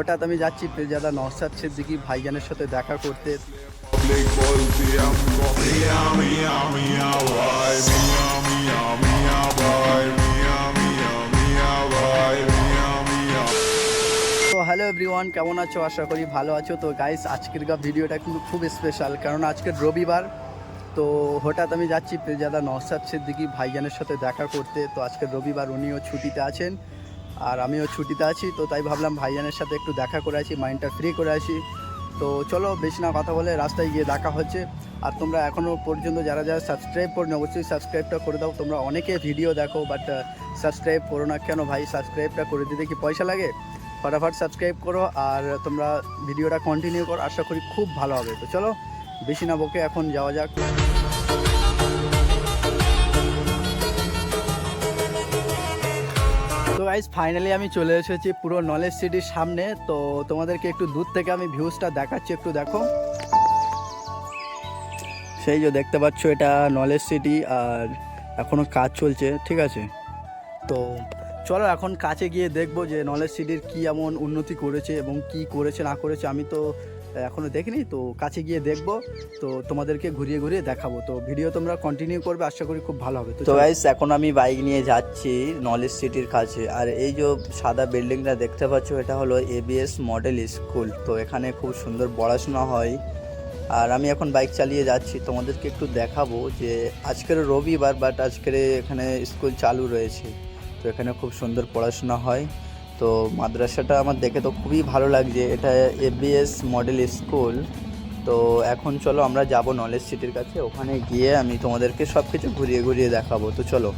হঠাৎ আমি যাচ্ছি পেজাদা নওসাদ সিদ্দিকি ভাইজানের সাথে দেখা করতে। তো হ্যালো এভরিওয়ান কেমন আছো? আশা করি ভালো আছো। তো গাইস আজকের গা ভিডিওটা কিন্তু খুব স্পেশাল কারণ আজকের রবিবার। তো হঠাৎ আমি যাচ্ছি পেজাদা নওসাদ সিদ্দিকি ভাইজানের সাথে দেখা করতে। তো আজকের রবিবার উনিও ছুটিতে আছেন। আর আমিও ছুটিতে আছি, তো তাই ভাবলাম ভাইজানের সাথে একটু দেখা করে আসি, মাইন্ডটা ফ্রি করে আসি। তো চলো বেশি না কথা বলে রাস্তায় গিয়ে দেখা হচ্ছে। আর তোমরা এখনও পর্যন্ত যারা যারা সাবস্ক্রাইব করো অবশ্যই সাবস্ক্রাইবটা করে দাও। তোমরা অনেকে ভিডিও দেখো বাট সাবস্ক্রাইব করো না কেন ভাই? সাবস্ক্রাইবটা করে দিতে কি পয়সা লাগে? ফটাফট সাবস্ক্রাইব করো আর তোমরা ভিডিওটা কন্টিনিউ করো। আশা করি খুব ভালো হবে। তো চলো, বেশি না বকে এখন যাওয়া যাক। গাইজ ফাইনালি আমি চলে এসেছি পুরো নলেজ সিটির সামনে। তো তোমাদেরকে একটু দূর থেকে আমি ভিউজটা দেখাচ্ছি, একটু দেখো। সেই যে দেখতে পাচ্ছ, এটা নলেজ সিটি আর এখনও কাজ চলছে, ঠিক আছে? তো চলো এখন কাছে গিয়ে দেখব যে নলেজ সিটির কী এমন উন্নতি করেছে এবং কি করেছে, না করেছে। আমি তো এখনও দেখিনি তো কাছে গিয়ে দেখব তো তোমাদেরকে ঘুরিয়ে ঘুরিয়ে দেখাবো। তো ভিডিও তোমরা কন্টিনিউ করবে আশা করি খুব ভালো হবে। তো গাইস এখন আমি বাইক নিয়ে যাচ্ছি নলেজ সিটির কাছে। আর এই যে সাদা বিল্ডিংটা দেখতে পাচ্ছ এটা হলো এবিএস মডেল স্কুল তো এখানে খুব সুন্দর পড়াশোনা হয়। আর আমি এখন বাইক চালিয়ে যাচ্ছি। তোমাদেরকে একটু দেখাবো যে আজকের রবিবার বাট আজকের এখানে স্কুল চালু রয়েছে। তো এখানে খুব সুন্দর পড়াশোনা হয়। তো মাদ্রাসাটা আমার দেখে তো খুবই ভালো লাগছে। এটা এবিএস মডেল স্কুল তো এখন চলো আমরা যাব নলেজ সিটির কাছে। ওখানে গিয়ে আমি তোমাদেরকে সব কিছু ঘুরিয়ে ঘুরিয়ে দেখাবো। তো চলো।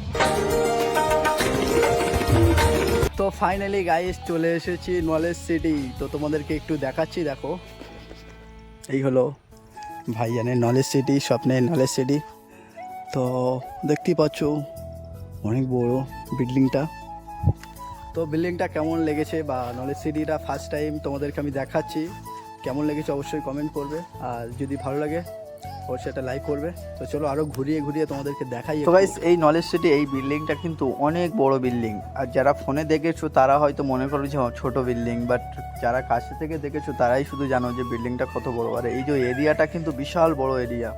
তো ফাইনালি গাইস চলে এসেছি নলেজ সিটি তো তোমাদেরকে একটু দেখাচ্ছি, দেখো। এই হলো ভাইজানের নলেজ সিটি স্বপ্নের নলেজ সিটি তো দেখতেই পাচ্ছ, অনেক বড় বিল্ডিংটা তো বিল্ডিংটা কেমন লেগেছে বা নলেজ সিটিটা ফার্স্ট টাইম তোমাদেরকে আমি দেখাচ্ছি কেমন লেগেছে অবশ্যই কমেন্ট করবে। আর যদি ভালো লাগে অবশ্যই একটা লাইক করবে। তো চলো আরও ঘুরিয়ে ঘুরিয়ে তোমাদেরকে দেখাই তো গাইস এই নলেজ সিটি এই বিল্ডিংটা কিন্তু অনেক বড় বিল্ডিং আর যারা ফোনে দেখেছ তারা হয়তো মনে করো যে ছোট বিল্ডিং বাট যারা কাছে থেকে দেখেছ তারাই শুধু জানো যে বিল্ডিংটা কত বড়। আর এই যে এরিয়াটা কিন্তু বিশাল বড় এরিয়া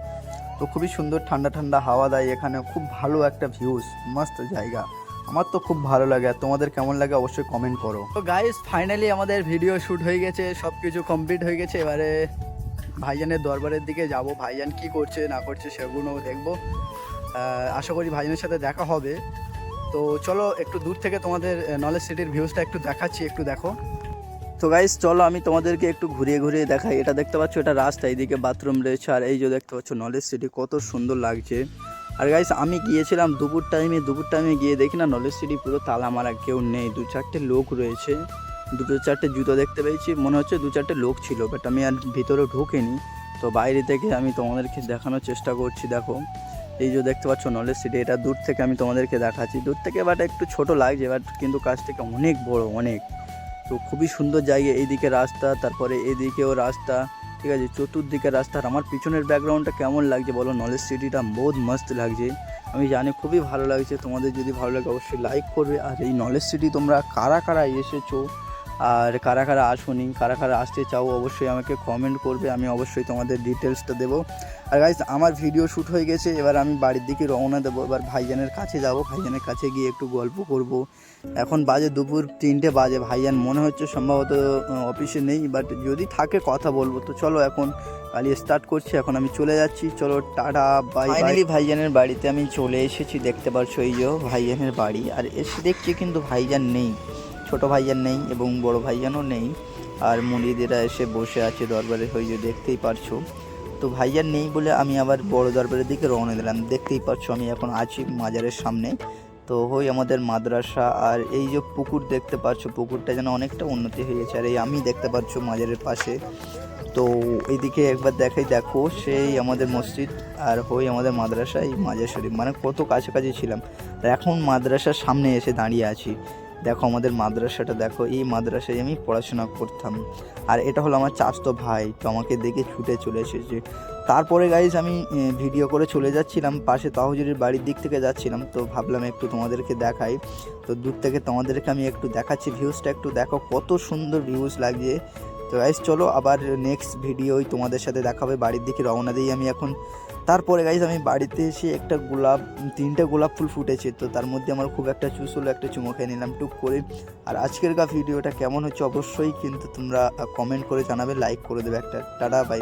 তো খুবই সুন্দর ঠান্ডা ঠান্ডা হাওয়া দেয় এখানে। খুব ভালো একটা ভিউজ মস্ত জায়গা। আমার তো খুব ভালো লাগে, আর তোমাদের কেমন লাগে অবশ্যই কমেন্ট করো। তো গাইস ফাইনালি আমাদের ভিডিও শ্যুট হয়ে গেছে সব কিছু কমপ্লিট হয়ে গেছে, এবারে ভাইজানের দরবারের দিকে যাব। ভাইজান কি করছে, না করছে সেগুলো দেখব। আশা করি ভাইজানের সাথে দেখা হবে। তো চলো একটু দূর থেকে তোমাদের নলেজ সিটির ভিউজটা একটু দেখাচ্ছি, একটু দেখো। তো গাইস চলো আমি তোমাদেরকে একটু ঘুরিয়ে ঘুরিয়ে দেখাই। এটা দেখতে পাচ্ছ, এটা রাস্তা, এইদিকে বাথরুম রয়েছে, আর এই যে দেখতে পাচ্ছ নলেজ সিটি কত সুন্দর লাগছে। আর গাইস আমি গিয়েছিলাম দুপুর টাইমে দুপুর টাইমে গিয়ে দেখি না নলেজ সিটি পুরো তালা মারা কেউ নেই। দু চারটে লোক রয়েছে, দুটো চারটে জুতো দেখতে পেয়েছি। মনে হচ্ছে দু চারটে লোক ছিল বাট আমি আর ভিতরে ঢুকিনি। তো বাইরে থেকে আমি তোমাদেরকে দেখানোর চেষ্টা করছি, দেখো। এই যে দেখতে পাচ্ছ নলেজ সিটি এটা দূর থেকে আমি তোমাদেরকে দেখাচ্ছি। দূর থেকে বাট একটু ছোট লাগছে বাট কিন্তু কাছ থেকে অনেক বড়, অনেক। তো খুবই সুন্দর জায়গা, এইদিকে রাস্তা, তারপরে এদিকেও রাস্তা। ঠিক আছে, চতুর্দিকে রাস্তার আমার পিছনের ব্যাকগ্রাউন্ডটা কেমন লাগছে বলো? নলেজ সিটিটা বহুত মস্ত লাগছে। আমি জানি খুবই ভালো লাগছে। তোমাদের যদি ভালো লাগে অবশ্যই লাইক করবে। আর এই নলেজ সিটি তোমরা কারা কারা এসেছ? আর কারা কারা আসুনি, কারা কারা আসতে চাও অবশ্যই আমাকে কমেন্ট করবে, আমি অবশ্যই তোমাদের ডিটেলসটা দেবো। আর গাইজ আমার ভিডিও শ্যুট হয়ে গেছে, এবার আমি বাড়ির দিকে রওনা দেবো, এবার ভাইজানের কাছে যাব, ভাইজানের কাছে গিয়ে একটু গল্প করব। এখন বাজে দুপুর তিনটে বাজে, ভাইজান মনে হচ্ছে সম্ভবত অফিসে নেই বাট যদি থাকে কথা বলব, তো চলো এখন কালি স্টার্ট করছি, এখন আমি চলে যাচ্ছি, চলো টাটা বাই ফাইনালি ভাইজানের বাড়িতে আমি চলে এসেছি, দেখতে পাচ্ছ এই যে ভাইজানের বাড়ি, আর এসে দেখছি কিন্তু ভাইজান নেই। ছোট ভাইজান নেই এবং বড় ভাইয়ানও নেই। আর মুড়িদেরা এসে বসে আছে দরবারে হয়ে যে দেখতেই পারছ। তো ভাইয়ার নেই বলে আমি আবার বড় দরবারের দিকে রওনা দিলাম। দেখতেই পাচ্ছ আমি এখন আছি মাজারের সামনে। তো ওই আমাদের মাদ্রাসা আর এই যে পুকুর দেখতে পাচ্ছ পুকুরটা যেন অনেকটা উন্নতি হয়ে গেছে আর এই আমি দেখতে পাচ্ছ মাজারের পাশে। তো এইদিকে একবার দেখাই, দেখো সেই আমাদের মসজিদ আর হই আমাদের মাদ্রাসা, এই মাজার শরীফ। মানে কত কাছাকাছি ছিলাম। আর এখন মাদ্রাসার সামনে এসে দাঁড়িয়ে আছি। দেখো আমাদের মাদ্রাসাটা, দেখো এই মাদ্রাসায় আমি পড়াশোনা করতাম। আর এটা হলো আমার চাচতো ভাই, তো আমাকে দেখে ছুটে চলে এসেছে। তারপরে গাইজ আমি ভিডিও করে চলে যাচ্ছিলাম, পাশে তাহজুরির বাড়ির দিক থেকে যাচ্ছিলাম, তো ভাবলাম একটু তোমাদেরকে দেখাই। তো দূর থেকে তোমাদেরকে আমি একটু দেখাচ্ছি ভিউজটা একটু দেখো, কত সুন্দর ভিউজ লাগছে। তো গাইজ চলো আবার নেক্সট ভিডিওই তোমাদের সাথে দেখা হবে বাড়ির দিকে রওনা দিই আমি এখন। তারপরে গাইজ আমি বাড়িতে এসে একটা গোলাপ, তিনটে গোলাপ ফুল ফুটেছে, তো তার মধ্যে আমার খুব একটা চুস হলো একটা চুমো খেয়ে নিলাম টুক করে। আর আজকের কা ভিডিওটা কেমন হচ্ছে অবশ্যই কিন্তু তোমরা কমেন্ট করে জানাবে লাইক করে দেবে একটা, টাটা বাই